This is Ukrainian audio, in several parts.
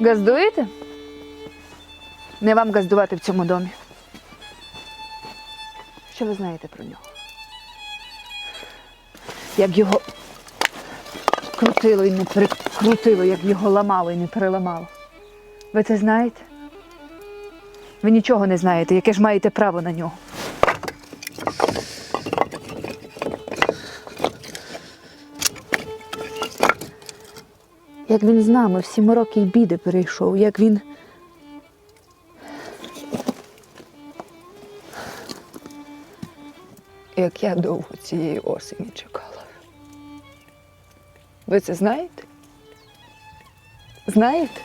Газдуєте? Не вам газдувати в цьому домі. Що ви знаєте про нього? Як його крутило і не перекрутило, як його ламало і не переламало. Ви це знаєте? Ви нічого не знаєте, яке ж маєте право на нього. Як він з нами всі мороки й біди перейшов, як він. Як я довго цієї осені чекала. Ви це знаєте? Знаєте?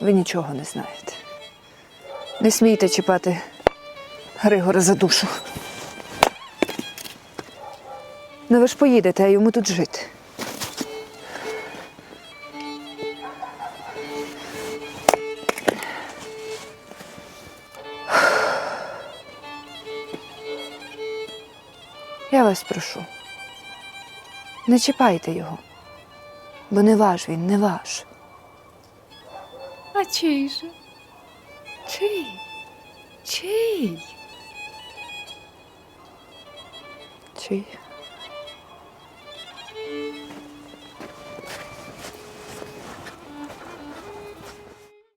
Ви нічого не знаєте. Не смійте чіпати Григора за душу. Ну ви ж поїдете, а йому тут жити. Я вас прошу. Не чіпайте його, бо не ваш він, не ваш. А чий же? Чий? Чий? Чий?